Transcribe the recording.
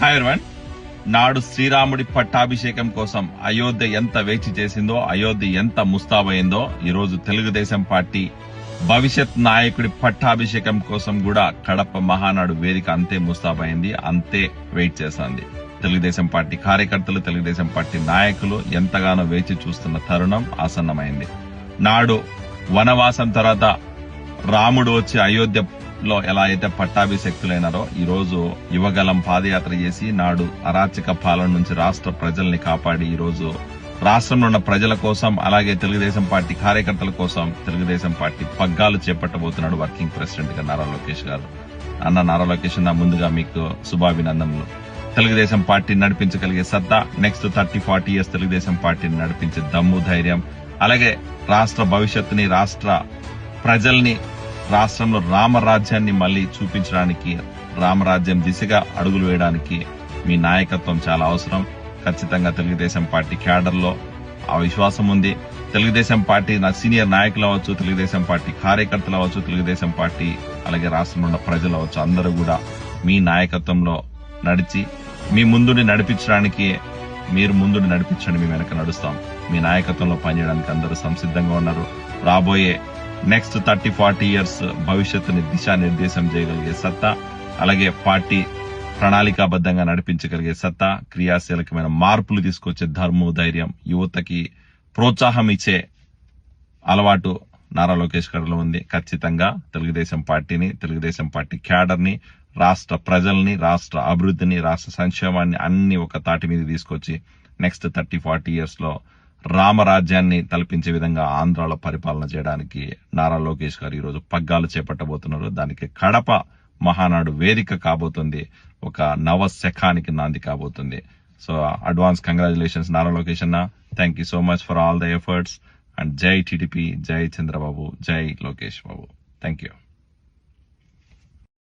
Hi everyone నాడు శ్రీరాముడి పట్టాభిషేకం కోసం అయోధ్య ఎంత వేచి చేసిందో అయోధ్య ఎంత ముస్తాబైందో ఈరోజు తెలుగుదేశం పార్టీ భవిష్యత్ నాయకుడి పట్టాభిషేకం కోసం కూడా కడప మహానాడు వేదిక అంతే ముస్తాబైంది అంతే వెయిట్ చేస్తోంది. తెలుగుదేశం పార్టీ కార్యకర్తలు తెలుగుదేశం పార్టీ నాయకులు ఎంతగానో వేచి చూస్తున్న తరుణం ఆసన్నమైంది. నాడు వనవాసం తర్వాత రాముడు వచ్చి లో ఎలా అయితే పట్టాభిషక్తులైనారో ఈ రోజు యువగలం పాదయాత్ర చేసి నాడు అరాచక పాలన నుంచి రాష్ట్ర ప్రజల్ని కాపాడి ఈ రోజు రాష్ట్రంలో ఉన్న ప్రజల కోసం అలాగే తెలుగుదేశం పార్టీ కార్యకర్తల కోసం తెలుగుదేశం పార్టీ పగ్గాలు చేపట్టబోతున్నాడు వర్కింగ్ ప్రెసిడెంట్గా నారా లోకేష్ గారు. అన్న నారా లోకేష్ అన్న ముందుగా మీకు శుభాభినందనలు. తెలుగుదేశం పార్టీ నడిపించగలిగే సత్తా next thirty forty years Telugu Desam పార్టీని నడిపించే దమ్ము ధైర్యం అలాగే రాష్ట్ర భవిష్యత్తుని రాష్ట్ర ప్రజల్ని రాష్ట్రంలో రామరాజ్యాన్ని మళ్ళీ చూపించడానికి రామరాజ్యం దిశగా అడుగులు వేయడానికి మీ నాయకత్వం చాలా అవసరం. ఖచ్చితంగా తెలుగుదేశం పార్టీ క్యాడర్లో ఆ విశ్వాసం ఉంది. తెలుగుదేశం పార్టీ నా సీనియర్ నాయకులు అవ్వచ్చు తెలుగుదేశం పార్టీ కార్యకర్తలు అవ్వచ్చు తెలుగుదేశం పార్టీ అలాగే రాష్ట్రంలో ఉన్న ప్రజలు అవ్వచ్చు. అందరూ కూడా మీ నాయకత్వంలో నడిచి మీ ముందుని నడిపించడానికి మీరు ముందుని నడిపించండి. మీ వెనక నడుస్తాం. మీ నాయకత్వంలో పనిచేయడానికి అందరూ సంసిద్ధంగా ఉన్నారు. రాబోయే నెక్స్ట్ థర్టీ ఫార్టీ ఇయర్స్ భవిష్యత్తుని దిశానిర్దేశం చేయగలిగే సత్తా అలాగే పార్టీ ప్రణాళికాబద్ధంగా నడిపించగలిగే సత్తా క్రియాశీలకమైన మార్పులు తీసుకొచ్చే ధర్మ ధైర్యం యువతకి ప్రోత్సాహం ఇచ్చే అలవాటు నారా లోకేష్ గారిలో ఉంది. ఖచ్చితంగా తెలుగుదేశం పార్టీని తెలుగుదేశం పార్టీ క్యాడర్ని రాష్ట్ర ప్రజల్ని రాష్ట్ర అభివృద్ధిని రాష్ట్ర సంక్షేమాన్ని అన్ని ఒక తాటి మీద తీసుకొచ్చి నెక్స్ట్ థర్టీ ఫార్టీ ఇయర్స్లో రామరాజ్యాన్ని తలపించే విధంగా ఆంధ్రాలో పరిపాలన చేయడానికి నారా లోకేష్ గారు ఈరోజు పగ్గాలు చేపట్టబోతున్నారు. దానికి కడప మహానాడు వేదిక కాబోతుంది. ఒక నవ శకానికి నాంది కాబోతుంది. So advance congratulations Nara Lokesh అన్న. Thank you so much for all the efforts and జై టీడీపీ జై చంద్రబాబు జై లోకేష్ బాబు. Thank you